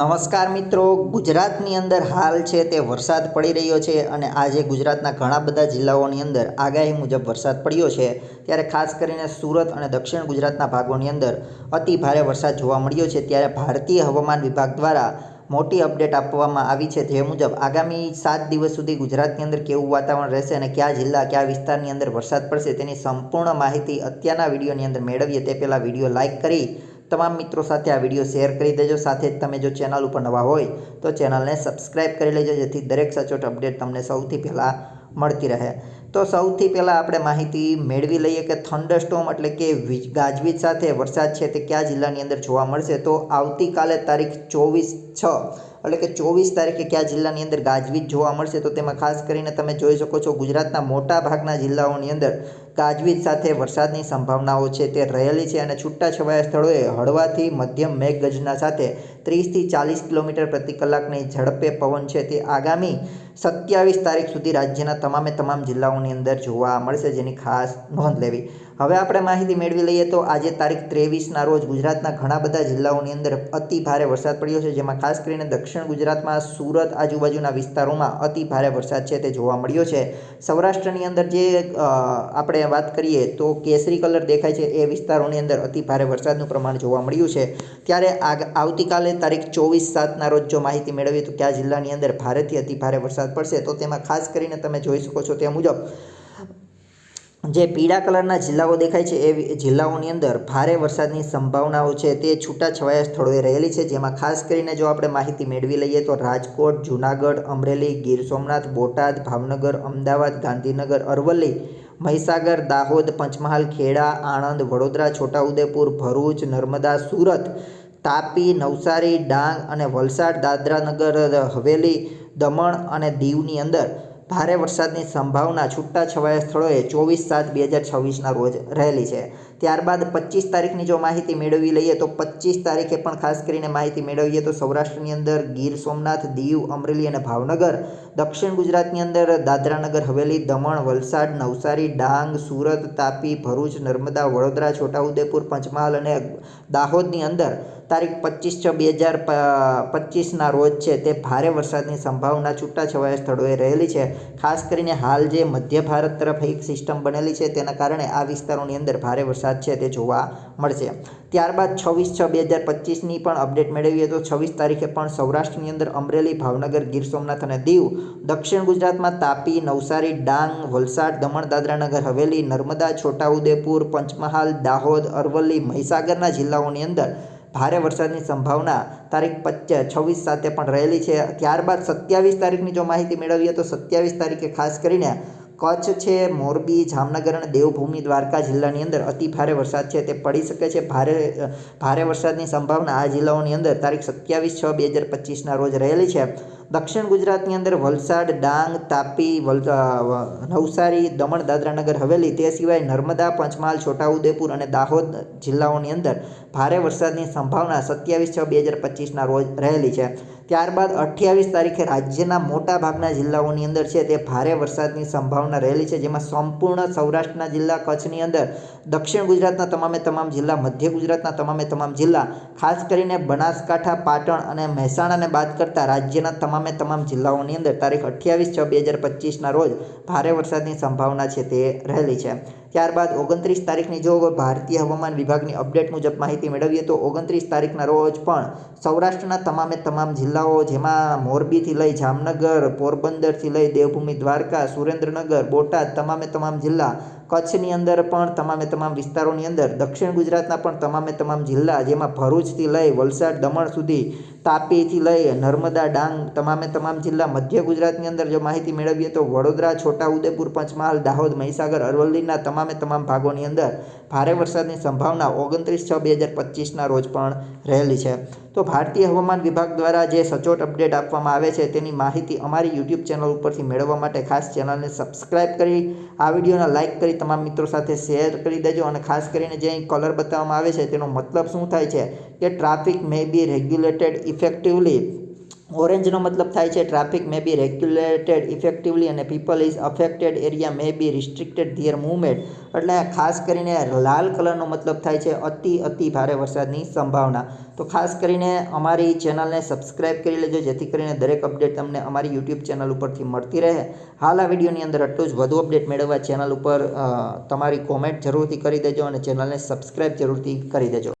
નમસ્કાર મિત્રો, ગુજરાતની અંદર હાલ છે તે વરસાદ પડી રહ્યો છે અને આજે ગુજરાતના ઘણા બધા જિલ્લાઓની અંદર આગાહી મુજબ વરસાદ પડ્યો છે. ત્યારે ખાસ કરીને સુરત અને દક્ષિણ ગુજરાતના ભાગોની અંદર અતિ ભારે વરસાદ જોવા મળ્યો છે. ત્યારે ભારતીય હવામાન વિભાગ દ્વારા મોટી અપડેટ આપવામાં આવી છે. જે મુજબ આગામી સાત દિવસ સુધી ગુજરાતની અંદર કેવું વાતાવરણ રહેશે અને કયા જિલ્લા, કયા વિસ્તારની અંદર વરસાદ પડશે તેની સંપૂર્ણ માહિતી અત્યારના વિડીયોની અંદર મેળવીએ. તે પહેલાં વીડિયો લાઇક કરી તમામ મિત્રો સાથે આ વીડિયો શેર કરી દેજો. સાથે જ તમે જો ચેનલ ઉપર નવા હોય તો ચેનલને સબસ્ક્રાઈબ કરી લેજો, જેથી દરેક સચોટ અપડેટ તમને સૌથી પહેલાં મળતી રહે. તો સૌથી પહેલાં આપણે માહિતી મેળવી લઈએ કે થંડરસ્ટોમ એટલે કે વીજ, ગાજવીજ સાથે વરસાદ છે તે કયા જિલ્લાની અંદર જોવા મળશે? તો આવતીકાલે તારીખ ચોવીસ છ એટલે કે ચોવીસ તારીખે કયા જિલ્લાની અંદર ગાજવીજ જોવા મળશે? તો તેમાં ખાસ કરીને તમે જોઈ શકો છો ગુજરાતના મોટા ભાગના જિલ્લાઓની અંદર ગાજવીજ સાથે વરસાદની સંભાવનાઓ છે તે રહેલી છે અને છૂટાછવાયા સ્થળોએ હળવાથી મધ્યમ મેઘગર્જના સાથે ત્રીસથી ચાલીસ કિલોમીટર પ્રતિ કલાકની ઝડપે પવન છે. તે આગામી સત્યાવીસ તારીખ સુધી રાજ્યના તમામે તમામ જિલ્લાઓની અંદર જોવા મળશે જેની ખાસ નોંધ લેવી. હવે આપણે માહિતી મેળવી લઈએ તો આજે તારીખ ત્રેવીસના રોજ ગુજરાતના ઘણા બધા જિલ્લાઓની અંદર અતિ ભારે વરસાદ પડ્યો છે, જેમાં ખાસ કરીને દક્ષિણ ગુજરાતમાં, સુરત, આજુબાજુના વિસ્તારોમાં અતિ ભારે વરસાદ છે તે જોવા મળ્યો છે. સૌરાષ્ટ્રની અંદર જે આપણે વાત કરીએ તો કેસરી કલર દેખાય છે. એ વિસ્તારોની અંદર અતિ ભારે વરસાદનું પ્રમાણ જોવા મળ્યું છે. ત્યારે આગ આવતીકાલે તારીખ ચોવીસ સાતના રોજ જો માહિતી મેળવીએ તો કયા જિલ્લાની અંદર ભારેથી અતિ ભારે વરસાદ પડશે? તો તેમાં ખાસ કરીને તમે જોઈ શકો છો તે મુજબ, જે પીળા કલરના જિલ્લાઓ દેખાય છે, એ જિલ્લાઓની અંદર ભારે વરસાદની સંભાવનાઓ છે. તે છૂટાછવાયા સ્થળોએ રહેલી છે. જેમાં ખાસ કરીને જો આપણે માહિતી મેળવી લઈએ તો રાજકોટ, જૂનાગઢ, અમરેલી, ગીર સોમનાથ, બોટાદ, ભાવનગર, અમદાવાદ, ગાંધીનગર, અરવલ્લી મહીસાગર, દાહોદ, પંચમહાલ, ખેડા, આણંદ, વડોદરા, છોટાઉદેપુર, ભરૂચ, નર્મદા, સુરત, તાપી, નવસારી, ડાંગ અને વલસાડ, દાદરાનગર, હવેલી, દમણ અને દીવની અંદર ભારે વરસાદની સંભાવના છૂટાછવાયા સ્થળોએ ચોવીસ સાત બે હજાર છવ્વીસના રોજ રહેલી છે. ત્યારબાદ પચીસ તારીખની જો માહિતી મેળવી લઈએ તો પચીસ તારીખે પણ ખાસ કરીને માહિતી મેળવીએ તો સૌરાષ્ટ્રની અંદર ગીર સોમનાથ, દીવ, અમરેલી અને ભાવનગર દક્ષિણ ગુજરાતની અંદર દાદરાનગર, હવેલી, દમણ, વલસાડ, નવસારી, ડાંગ, સુરત, તાપી, ભરૂચ, નર્મદા, વડોદરા, છોટાઉદેપુર, પંચમહાલ અને દાહોદની અંદર તારીખ પચીસ છ બે હજાર પચીસના રોજ છે તે ભારે વરસાદની સંભાવના છૂટાછવાયા સ્થળોએ રહેલી છે. ખાસ કરીને હાલ જે મધ્ય ભારત તરફ એક સિસ્ટમ બનેલી છે તેના કારણે આ વિસ્તારોની અંદર ભારે વરસાદ છે તે જોવા મળશે. ત્યારબાદ છવ્વીસ છ બે હજાર પચીસની પણ અપડેટ મેળવીએ તો છવ્વીસ તારીખે પણ સૌરાષ્ટ્રની અંદર અમરેલી, ભાવનગર, ગીર સોમનાથ અને દીવ, દક્ષિણ ગુજરાતમાં તાપી, નવસારી, ડાંગ, વલસાડ, દમણ, દાદરાનગર, હવેલી, નર્મદા, છોટાઉદેપુર, પંચમહાલ, દાહોદ, અરવલ્લી, મહીસાગરના જિલ્લાઓની અંદર ભારે વરસાદની સંભાવના તારીખ પચ છવ્વીસ સાથે પણ રહેલી છે. ત્યારબાદ સત્યાવીસ તારીખની જો માહિતી મેળવીએ તો સત્યાવીસ તારીખે ખાસ કરીને કચ્છ છે, મોરબી, જામનગર અને દેવભૂમિ દ્વારકા જિલ્લાની અંદર અતિ ભારે વરસાદ છે. તે પડી શકે છે. ભારે ભારે વરસાદની સંભાવના આ જિલ્લાઓની અંદર તારીખ સત્યાવીસ છ બે હજાર પચીસના રોજ રહેલી છે. દક્ષિણ ગુજરાતની અંદર વલસાડ, ડાંગ, તાપી નવસારી, દમણ, દાદરાનગર, હવેલી તે સિવાય નર્મદા, પંચમહાલ, છોટાઉદેપુર અને દાહોદ જિલ્લાઓની અંદર ભારે વરસાદની સંભાવના સત્યાવીસ છ બે હજાર પચીસના રોજ રહેલી છે. ત્યારબાદ અઠ્યાવીસ તારીખે રાજ્યના મોટા ભાગના જિલ્લાઓની અંદર છે તે ભારે વરસાદની સંભાવના રહેલી છે, જેમાં સંપૂર્ણ સૌરાષ્ટ્રના જિલ્લા, કચ્છની અંદર, દક્ષિણ ગુજરાતના તમામે તમામ જિલ્લા, મધ્ય ગુજરાતના તમામે તમામ જિલ્લા, ખાસ કરીને બનાસકાંઠા, પાટણ અને મહેસાણાને બાદ કરતાં રાજ્યના તમામે તમામ જિલ્લાઓની અંદર તારીખ અઠ્યાવીસ છ બે હજાર પચીસના રોજ ભારે વરસાદની સંભાવના છે તે રહેલી છે. ત્યારબાદ ઓગણત્રીસ તારીખની જો ભારતીય હવામાન વિભાગની અપડેટ મુજબ માહિતી મેળવીએ તો ઓગણત્રીસ તારીખના રોજ પણ સૌરાષ્ટ્રના તમામે તમામ જિલ્લાઓ જેમાં મોરબીથી લઈ જામનગર, પોરબંદરથી લઈ દેવભૂમિ, દ્વારકા, સુરેન્દ્રનગર, બોટાદ તમામે તમામ જિલ્લા, કચ્છની અંદર પણ તમામે તમામ વિસ્તારોની અંદર દક્ષિણ ગુજરાતના પણ તમામે તમામ જિલ્લા જેમાં ભરૂચથી લઈ વલસાડ, દમણ સુધી તાપીથી લઈ નર્મદા ડાંગ, તમામે તમામ જિલ્લા મધ્ય ગુજરાતની અંદર જો માહિતી મેળવીએ તો વડોદરા, છોટાઉદેપુર, પંચમહાલ, દાહોદ, મહીસાગર, અરવલ્લીના તમામે તમામ ભાગોની અંદર ભારે વરસાદની સંભાવના ઓગણત્રીસ છ બે હજાર પચીસના રોજ પણ રહેલી છે. તો ભારતીય હવામાન વિભાગ દ્વારા જે સચોટ અપડેટ આપવામાં આવે છે તેની માહિતી અમારી યુટ્યુબ ચેનલ ઉપરથી મેળવવા માટે ખાસ ચેનલને સબસ્ક્રાઈબ કરી, આ વિડીયોને લાઇક કરી તમામ મિત્રો સાથે શેર કરી દેજો અને ખાસ કરીને જે અહીં કલર બતાવવામાં આવે છે તેનો મતલબ શું થાય છે કે traffic may be regulated effectively ઓરેન્જનો મતલબ થાય છે traffic may be regulated effectively અને people is affected area may be restricted their movement એટલે ખાસ કરીને લાલ કલરનો મતલબ થાય છે અતિ અતિ ભારે વરસાદની સંભાવના. તો ખાસ કરીને અમારી ચેનલને સબસ્ક્રાઈબ કરી લેજો, જેથી કરીને દરેક અપડેટ તમને અમારી યુટ્યુબ ચેનલ ઉપરથી મળતી રહે. હાલ આ વિડીયોની અંદર આટલું જ. વધુ અપડેટ મેળવવા ચેનલ ઉપર તમારી કોમેન્ટ જરૂરથી કરી દેજો અને ચેનલને સબસ્ક્રાઈબ જરૂરથી કરી દેજો.